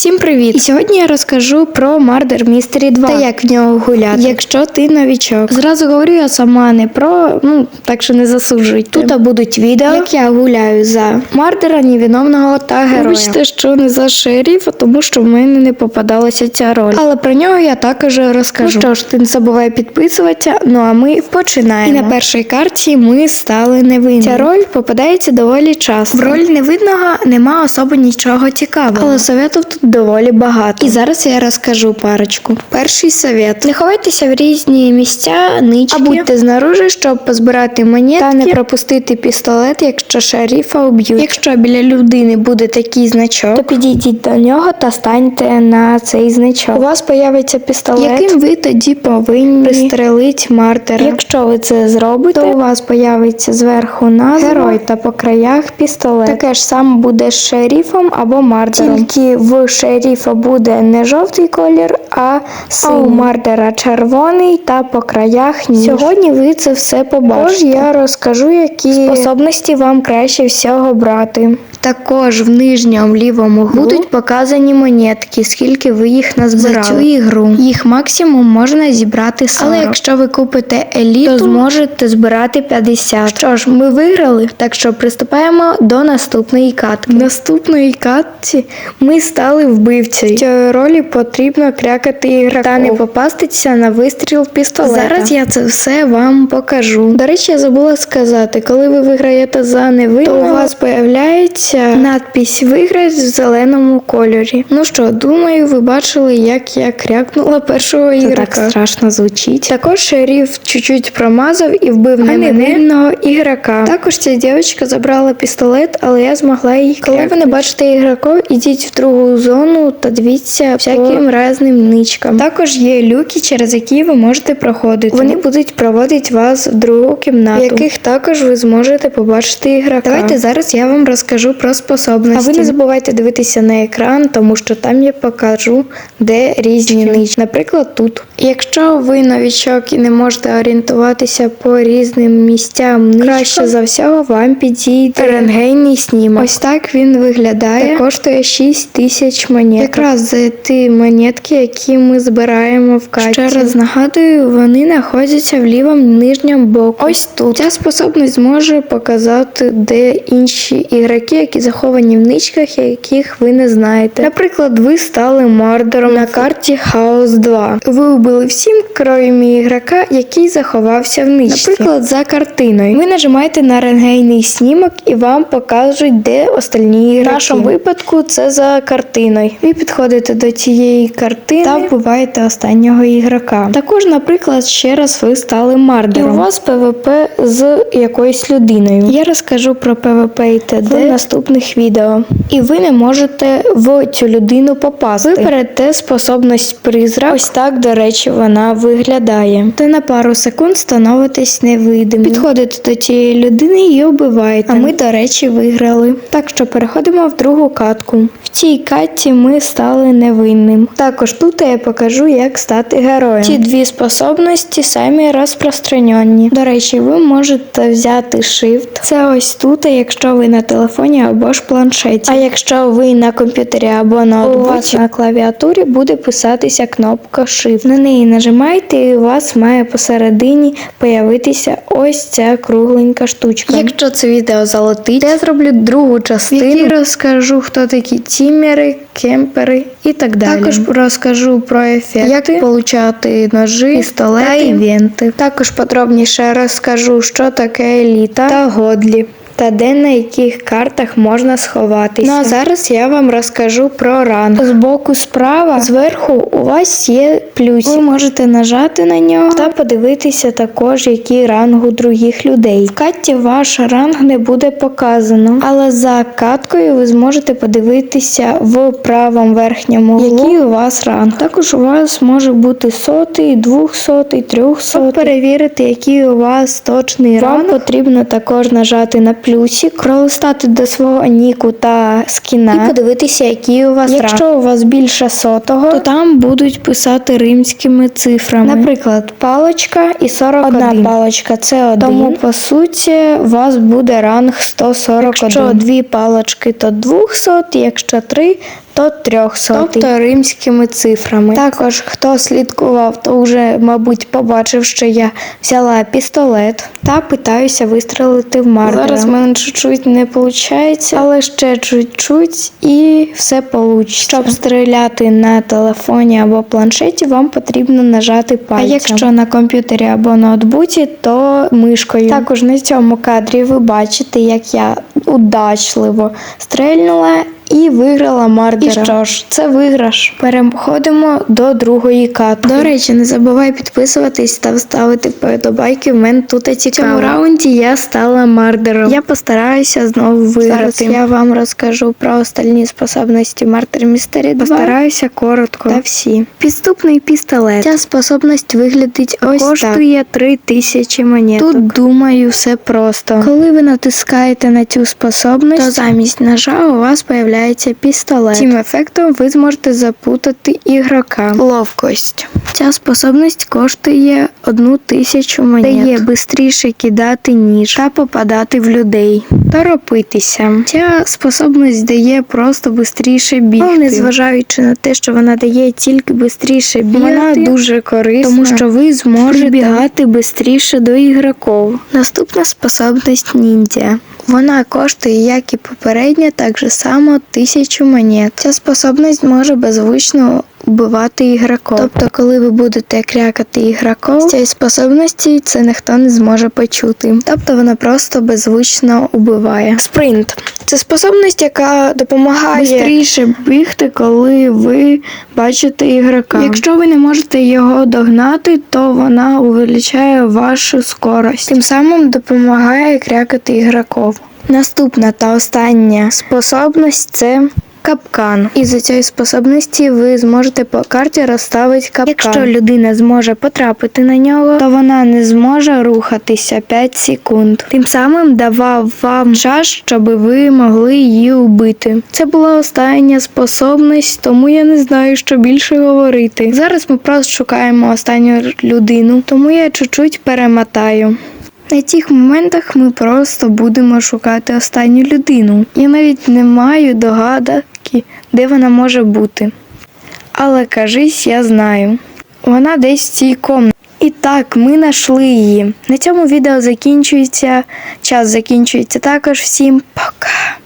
Всім привіт! І сьогодні я розкажу про Murder Mystery 2 та як в нього гуляти, якщо ти новічок. Зразу говорю я сама не про, ну так що не засуджуйте. Тут будуть відео, як я гуляю за мардера, невиновного та героя. Вибачте, що не за шеріфа, тому що в мене не попадалася ця роль. Але про нього я також розкажу. Ну що ж, ти не забувай підписуватися. Ну а ми починаємо. І на першій карті ми стали невинні. Ця роль попадається доволі часто. В роль невинного нема особо нічого цікавого. Але советів тут доволі багато. І зараз я розкажу парочку. Перший совет. Не ховайтеся в різні місця, нички, а будьте знаружи, щоб позбирати монетки та не пропустити пістолет, якщо шерифа уб'ють. Якщо біля людини буде такий значок, то підійдіть до нього та станьте на цей значок. У вас появиться пістолет, яким ви тоді повинні пристрелити мартера. Якщо ви це зробите, то у вас появиться зверху назва герой та по краях пістолет. Таке ж саме буде з шерифом або мартером. Тільки в шерифа буде не жовтий колір, а синій. А у мардера червоний та по краях ніж. Сьогодні ви це все побачите. Тож я розкажу, які способності вам краще всього брати. Також в нижньому лівому углу будуть показані монетки, скільки ви їх назбирали. За цю ігру. Їх максимум можна зібрати 40. Але якщо ви купите еліту, то зможете збирати 50. Що ж, ми виграли, так що приступаємо до наступної катки. В наступної катці ми стали вбивцею. В цій ролі потрібно крякати ігроків та не попастися на вистріл пістолета. Зараз я це все вам покажу. До речі, я забула сказати, коли ви виграєте за невинного, то у вас появляється надпись Виграть в зеленому кольорі. Ну що, думаю, ви бачили, як я крякнула першого ігрока. Так страшно звучить. Також шериф чуть-чуть промазав і вбив невинного ігрока. Також ця дівчинка забрала пістолет, але я змогла її. Коли ви не бачите ігроків, ідіть в другу зону та дивіться всяким разним ничкам. Також є люки, через які ви можете проходити. Вони будуть проводити вас в другу кімнату, в яких також ви зможете побачити ігрока. Давайте зараз я вам розкажу про способності. А ви не забувайте дивитися на екран, тому що там я покажу, де різні нички. Наприклад, тут. Якщо ви новічок і не можете орієнтуватися по різним місцям, ничкам, краще за всього вам підійде рентгенний снімок. Ось так він виглядає. Та коштує 6 тисяч монет. Якраз за ті монетки, які ми збираємо в каті. Ще раз нагадую, вони знаходяться в лівому нижньому боку. Ось тут. Ця способність зможе показати, де інші ігроки, які заховані в ничках, яких ви не знаєте. Наприклад, ви стали мардером на карті Хаос 2. Ви убили всім, крім ігрока, який заховався в ничці. Наприклад, за картиною. Ви нажимаєте на рентгенний снімок і вам покажуть, де остальні ігроки. В нашому випадку це за картиною. Ви підходите до цієї картини та вбиваєте останнього ігрока. Також, наприклад, ще раз ви стали мардером. І у вас ПВП з якоюсь людиною. Я розкажу про ПВП і ТД в наступних відео. І ви не можете в цю людину попасти. Ви берете способність призрак. Ось так, до речі, вона виглядає. Та на пару секунд становитесь невидимим. Підходите до цієї людини і убиваєте. А ми, до речі, виграли. Так що переходимо в другу катку. В цій катці ми стали невинним. Також тут я покажу, як стати героєм. Ці дві способності самі розпространені. До речі, ви можете взяти Shift. Це ось тут, якщо ви на телефоні або ж планшеті. А якщо ви на комп'ютері або ноутбуці, у вас на клавіатурі буде писатися кнопка Shift. На неї нажимаєте, і у вас має посередині появитися ось ця кругленька штучка. Якщо це відео залетить, я зроблю другу частину, в розкажу, хто такі тімери, кемпери і так далі. Також розкажу про ефекти, як получати ножи, пістолети та івенти. Також подробніше розкажу, що таке еліта та годлі. Та де на яких картах можна сховатися. Ну а зараз я вам розкажу про ранг. Збоку справа, зверху у вас є плюс. Ви можете нажати на нього та подивитися також, який ранг у других людей. В катті ваш ранг не буде показано, але за каткою ви зможете подивитися в правому верхньому углу, який у вас ранг. Також у вас може бути сотий, двохсотий, трьохсотий. Щоб перевірити, який у вас точний ранг, вам потрібно також нажати на плюсик, пролистати до свого ніку та скіна і подивитися, які у вас Якщо ранг. у вас більше сотого, то там будуть писати римськими цифрами. Наприклад, палочка і 41. Одна палочка це один. Тому, по суті, у вас буде ранг 141. Якщо дві палочки, то 200, якщо три, до трьох сотень. Тобто римськими цифрами. Також хто слідкував, то вже, мабуть, побачив, що я взяла пістолет та питаюся вистрелити в Мардера. Зараз в мене чуть-чуть не виходить, але ще чуть-чуть і все вийде. Щоб стріляти на телефоні або планшеті, вам потрібно нажати пальцем. А якщо на комп'ютері або ноутбуці, то мишкою. Також на цьому кадрі ви бачите, як я удачливо стрельнула і виграла Мардера. І що ж, це виграш. Переходимо до другої катки. До речі, не забувай підписуватись та ставити вподобайки. В мене тут цікаво. В цьому раунді я стала Мардером. Я постараюся знову виграти. Зараз я вам розкажу про остальні способності Мардер Містері 2. Постараюся коротко та всі. Підступний пістолет. Ця способність виглядить ось коштує 3000 монеток. Тут думаю, все просто. Коли ви натискаєте на цю способність, то замість ножа у вас появляється пістолет. Цим ефектом ви зможете запутати ігрока. Ловкость. Ця способність коштує одну тисячу монет. Дає швидше кидати ніж та попадати в людей. Торопитися. Ця способність дає просто швидше бігти. Але незважаючи на те, що вона дає тільки швидше бігти, вона дуже корисна, тому що ви зможете бігати швидше до ігроків. Наступна способність ніндзя. Вона коштує, як і попередня, так же само тисячу монет. Ця способність може беззвучно вбивати ігроків. Тобто, коли ви будете крякати ігроків, з цієї способності це ніхто не зможе почути. Тобто вона просто беззвучно убиває. Спринт це способність, яка допомагає швидше бігти, коли ви бачите ігрока. Якщо ви не можете його догнати, то вона увеличає вашу скорость. Тим самим допомагає крякати ігроків. Наступна та остання способність це капкан. І за цієї способності ви зможете по карті розставити капкан. Якщо людина зможе потрапити на нього, то вона не зможе рухатися 5 секунд. Тим самим давав вам час, щоб ви могли її убити. Це була остання способність, тому я не знаю, що більше говорити. Зараз ми просто шукаємо останню людину, тому я чуть-чуть перемотаю. На цих моментах ми просто будемо шукати останню людину. Я навіть не маю догадки, де вона може бути. Але кажись, я знаю. Вона десь в цій комнаті. І так, ми знайшли її. На цьому відео закінчується. Час закінчується також. Всім пока!